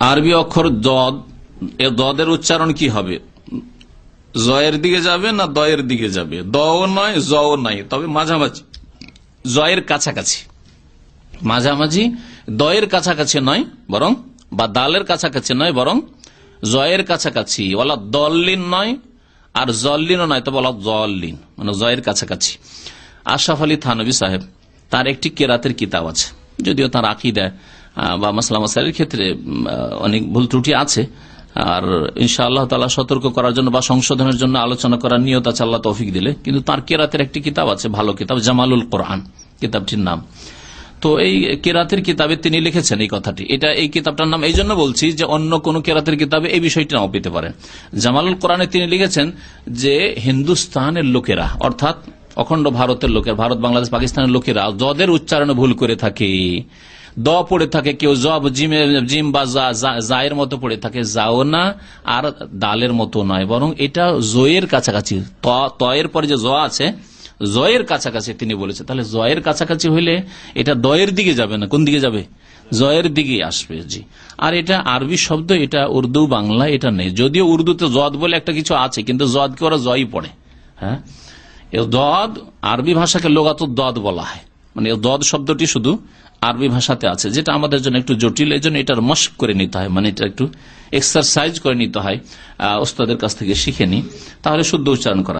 আরবি অক্ষর দদ এ দদের উচ্চারণ কি হবে? জয়ের দিকে যাবে না দয়ের দিকে যাবে? দও নয় জও নয় তবে মাঝামাঝি। জয়ের কাছাকাছি। মাঝামাঝি দয়ের কাছাকাছি নয় বরং বা দালের কাছাকাছি নয় বরং জয়ের কাছাকাছি। ওলা দল্লিন নয় আর জল্লিনও নয় তবে ওলা জল্লিন মানে জয়ের কাছাকাছি। আশরাফ আলী থানবী সাহেব তার একটি কেরাতের কিতাব আছে যদিও তার আকিদায় আহ, বা মাসলাম মাসাইলের ক্ষেত্রে অনেক ভুল ত্রুটি আছে। আর ইনশা আল্লাহ তালা সতর্ক করার জন্য বা সংশোধনের জন্য আলোচনা করার নিয়ত আছে, আল্লাহ তৌফিক দিলে। কিন্তু তার কেরাতের একটি কিতাব আছে, ভালো কিতাব, জামালুল কোরআন, কিতাবটির নাম। তো এই কেরাতের কিতাবে তিনি লিখেছেন এই কথাটি। এটা এই কিতাবটার নাম এই জন্য বলছি যে অন্য কোন কেরাতের কিতাবে এই বিষয়টি নাও পেতে পারেন। জামালুল কোরআনে তিনি লিখেছেন যে, হিন্দুস্তানের লোকেরা, অর্থাৎ অখণ্ড ভারতের লোকের, ভারত, বাংলাদেশ, পাকিস্তানের লোকেরা, যদের উচ্চারণে ভুল করে থাকে দ পড়ে থাকে কেউ জব, জিমে, জিম বা জায়ের মতো পড়ে থাকে, যাও না, আর দালের মতো নয়। বরং এটা জয়ের কাছাকাছি তয়ের পরে যে জ আছে, জয়ের কাছাকাছি তিনি বলেছে। তাহলে জয়ের কাছাকাছি হইলে এটা দয়ের দিকে যাবে না, কোন দিকে যাবে? জয়ের দিকে আসবে, জি। আর এটা আরবি শব্দ, এটা উর্দু বাংলা, এটা নেই। যদিও উর্দুতে জদ বলে একটা কিছু আছে, কিন্তু জদকে ওরা জয়ই পড়ে হ্যাঁ? দদ, আরবি ভাষাকে লোগাত দদ বলা হয়। মানে দদ শব্দটি শুধু আরবি ভাষাতে আছে, যেটা আমাদের জন্য একটু জটিল এই জন্য এটার মস্ক করে নিতে হয় মানে এটা একটু এক্সারসাইজ করে নিতে হয় ওস্তাদের কাছ থেকে শিখে নি তাহলে শুদ্ধ উচ্চারণ করা